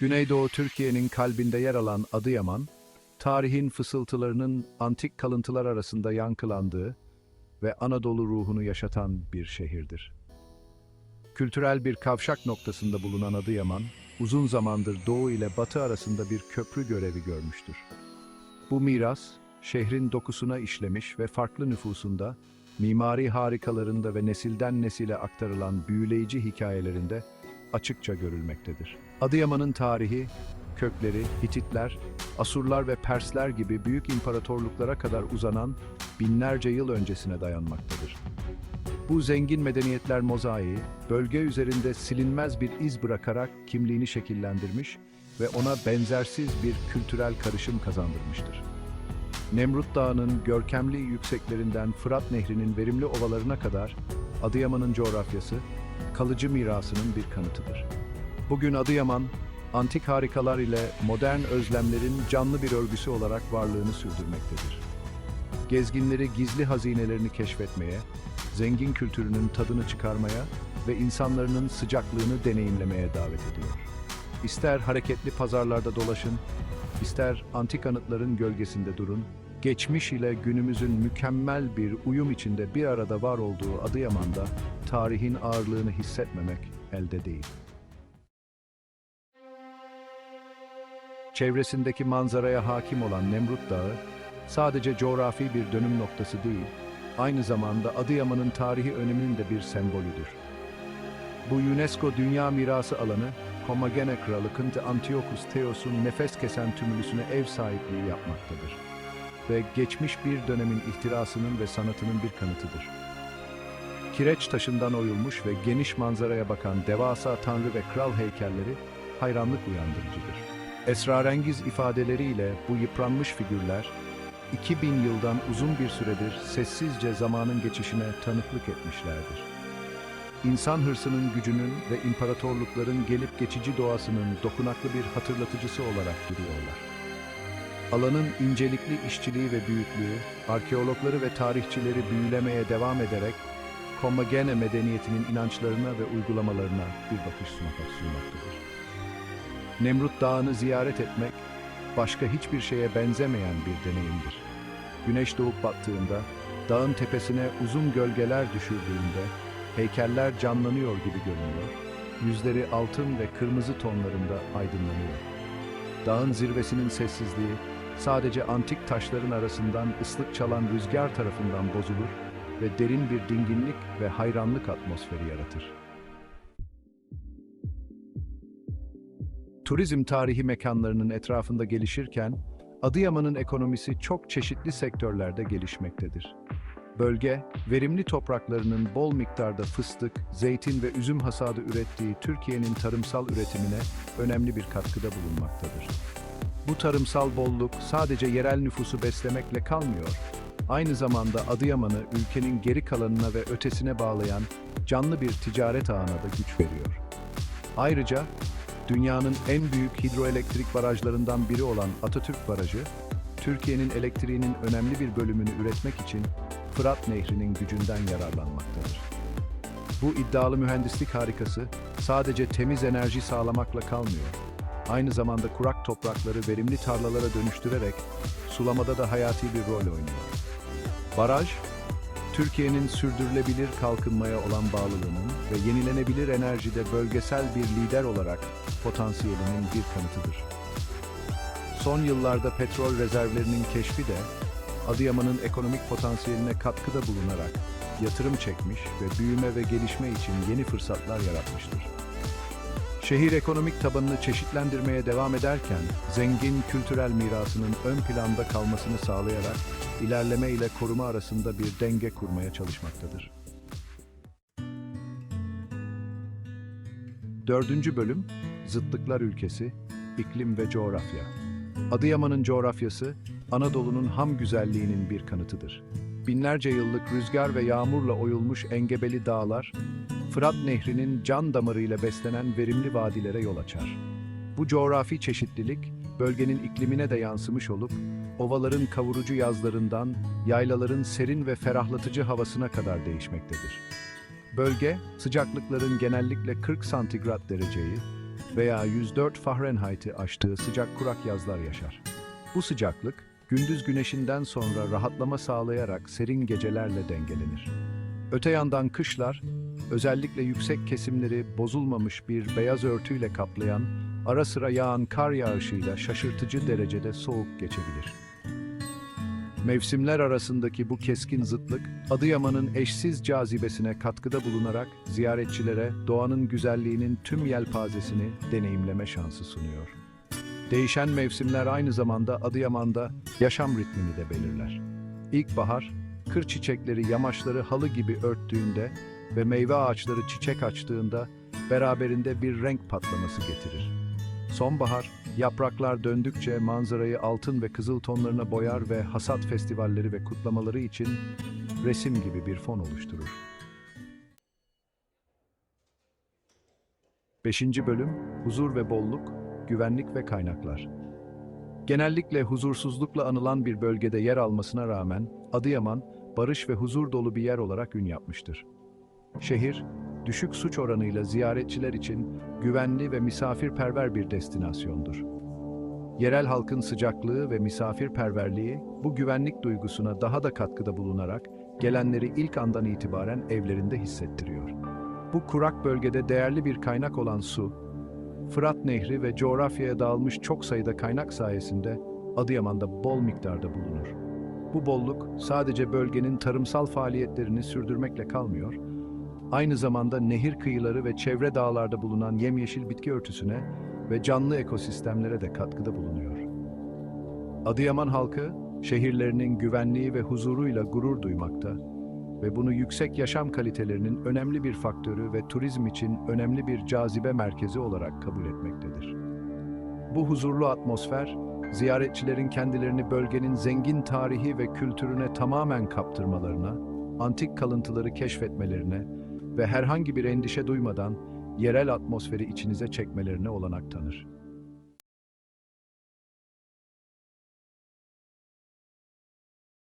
Güneydoğu Türkiye'nin kalbinde yer alan Adıyaman, tarihin fısıltılarının antik kalıntılar arasında yankılandığı ve Anadolu ruhunu yaşatan bir şehirdir. Kültürel bir kavşak noktasında bulunan Adıyaman, uzun zamandır Doğu ile Batı arasında bir köprü görevi görmüştür. Bu miras, şehrin dokusuna işlemiş ve farklı nüfusunda, mimari harikalarında ve nesilden nesile aktarılan büyüleyici hikayelerinde açıkça görülmektedir. Adıyaman'ın tarihi, kökleri, Hititler, Asurlar ve Persler gibi büyük imparatorluklara kadar uzanan binlerce yıl öncesine dayanmaktadır. Bu zengin medeniyetler mozaiği, bölge üzerinde silinmez bir iz bırakarak kimliğini şekillendirmiş ve ona benzersiz bir kültürel karışım kazandırmıştır. Nemrut Dağı'nın görkemli yükseklerinden Fırat Nehri'nin verimli ovalarına kadar Adıyaman'ın coğrafyası, kalıcı mirasının bir kanıtıdır. Bugün Adıyaman, antik harikalar ile modern özlemlerin canlı bir örgüsü olarak varlığını sürdürmektedir. Gezginleri gizli hazinelerini keşfetmeye, zengin kültürünün tadını çıkarmaya ve insanların sıcaklığını deneyimlemeye davet ediyor. İster hareketli pazarlarda dolaşın, ister antik anıtların gölgesinde durun, geçmiş ile günümüzün mükemmel bir uyum içinde bir arada var olduğu Adıyaman'da tarihin ağırlığını hissetmemek elde değil. Çevresindeki manzaraya hakim olan Nemrut Dağı, sadece coğrafi bir dönüm noktası değil, aynı zamanda Adıyaman'ın tarihi öneminin de bir sembolüdür. Bu UNESCO Dünya Mirası alanı, Komagene Kralı Kıntı Antiochus Theos'un nefes kesen tümülüsüne ev sahipliği yapmaktadır. Ve geçmiş bir dönemin ihtirasının ve sanatının bir kanıtıdır. Kireç taşından oyulmuş ve geniş manzaraya bakan devasa tanrı ve kral heykelleri hayranlık uyandırıcıdır. Esrarengiz ifadeleriyle bu yıpranmış figürler, 2000 yıldan uzun bir süredir sessizce zamanın geçişine tanıklık etmişlerdir. İnsan hırsının gücünün ve imparatorlukların gelip geçici doğasının dokunaklı bir hatırlatıcısı olarak duruyorlar. Alanın incelikli işçiliği ve büyüklüğü, arkeologları ve tarihçileri büyülemeye devam ederek Kommagene medeniyetinin inançlarına ve uygulamalarına bir bakış sunmak sunmaktadır. Nemrut Dağı'nı ziyaret etmek, başka hiçbir şeye benzemeyen bir deneyimdir. Güneş doğup battığında, dağın tepesine uzun gölgeler düşürdüğünde, heykeller canlanıyor gibi görünüyor, yüzleri altın ve kırmızı tonlarında aydınlanıyor. Dağın zirvesinin sessizliği, sadece antik taşların arasından ıslık çalan rüzgar tarafından bozulur ve derin bir dinginlik ve hayranlık atmosferi yaratır. Turizm tarihi mekanlarının etrafında gelişirken, Adıyaman'ın ekonomisi çok çeşitli sektörlerde gelişmektedir. Bölge, verimli topraklarının bol miktarda fıstık, zeytin ve üzüm hasadı ürettiği Türkiye'nin tarımsal üretimine önemli bir katkıda bulunmaktadır. Bu tarımsal bolluk sadece yerel nüfusu beslemekle kalmıyor, aynı zamanda Adıyaman'ı ülkenin geri kalanına ve ötesine bağlayan canlı bir ticaret ağına da güç veriyor. Ayrıca dünyanın en büyük hidroelektrik barajlarından biri olan Atatürk Barajı, Türkiye'nin elektriğinin önemli bir bölümünü üretmek için Fırat Nehri'nin gücünden yararlanmaktadır. Bu iddialı mühendislik harikası sadece temiz enerji sağlamakla kalmıyor. Aynı zamanda kurak toprakları verimli tarlalara dönüştürerek sulamada da hayati bir rol oynuyor. Baraj, Türkiye'nin sürdürülebilir kalkınmaya olan bağlılığının ve yenilenebilir enerjide bölgesel bir lider olarak potansiyelinin bir kanıtıdır. Son yıllarda petrol rezervlerinin keşfi de Adıyaman'ın ekonomik potansiyeline katkıda bulunarak yatırım çekmiş ve büyüme ve gelişme için yeni fırsatlar yaratmıştır. Şehir ekonomik tabanını çeşitlendirmeye devam ederken, zengin kültürel mirasının ön planda kalmasını sağlayarak ilerleme ile koruma arasında bir denge kurmaya çalışmaktadır. Dördüncü bölüm, Zıtlıklar Ülkesi, İklim ve Coğrafya. Adıyaman'ın coğrafyası, Anadolu'nun ham güzelliğinin bir kanıtıdır. Binlerce yıllık rüzgar ve yağmurla oyulmuş engebeli dağlar, Fırat Nehri'nin can damarıyla beslenen verimli vadilere yol açar. Bu coğrafi çeşitlilik, bölgenin iklimine de yansımış olup, ovaların kavurucu yazlarından yaylaların serin ve ferahlatıcı havasına kadar değişmektedir. Bölge, sıcaklıkların genellikle 40 santigrat dereceyi, veya 104 Fahrenheit'i aştığı sıcak kurak yazlar yaşar. Bu sıcaklık, gündüz güneşinden sonra rahatlama sağlayarak serin gecelerle dengelenir. Öte yandan kışlar, özellikle yüksek kesimleri bozulmamış bir beyaz örtüyle kaplayan, ara sıra yağan kar yağışıyla şaşırtıcı derecede soğuk geçebilir. Mevsimler arasındaki bu keskin zıtlık, Adıyaman'ın eşsiz cazibesine katkıda bulunarak ziyaretçilere doğanın güzelliğinin tüm yelpazesini deneyimleme şansı sunuyor. Değişen mevsimler aynı zamanda Adıyaman'da yaşam ritmini de belirler. İlkbahar, kır çiçekleri yamaçları halı gibi örttüğünde ve meyve ağaçları çiçek açtığında beraberinde bir renk patlaması getirir. Sonbahar, yapraklar döndükçe manzarayı altın ve kızıl tonlarına boyar ve hasat festivalleri ve kutlamaları için resim gibi bir fon oluşturur. 5. Bölüm Huzur ve Bolluk, Güvenlik ve Kaynaklar Genellikle huzursuzlukla anılan bir bölgede yer almasına rağmen Adıyaman, barış ve huzur dolu bir yer olarak ün yapmıştır. Şehir, düşük suç oranıyla ziyaretçiler için güvenli ve misafirperver bir destinasyondur. Yerel halkın sıcaklığı ve misafirperverliği bu güvenlik duygusuna daha da katkıda bulunarak gelenleri ilk andan itibaren evlerinde hissettiriyor. Bu kurak bölgede değerli bir kaynak olan su, Fırat Nehri ve coğrafyaya dağılmış çok sayıda kaynak sayesinde Adıyaman'da bol miktarda bulunur. Bu bolluk sadece bölgenin tarımsal faaliyetlerini sürdürmekle kalmıyor, aynı zamanda nehir kıyıları ve çevre dağlarda bulunan yemyeşil bitki örtüsüne ve canlı ekosistemlere de katkıda bulunuyor. Adıyaman halkı, şehirlerinin güvenliği ve huzuruyla gurur duymakta ve bunu yüksek yaşam kalitelerinin önemli bir faktörü ve turizm için önemli bir cazibe merkezi olarak kabul etmektedir. Bu huzurlu atmosfer, ziyaretçilerin kendilerini bölgenin zengin tarihi ve kültürüne tamamen kaptırmalarına, antik kalıntıları keşfetmelerine ve herhangi bir endişe duymadan yerel atmosferi içinize çekmelerine olanak tanır.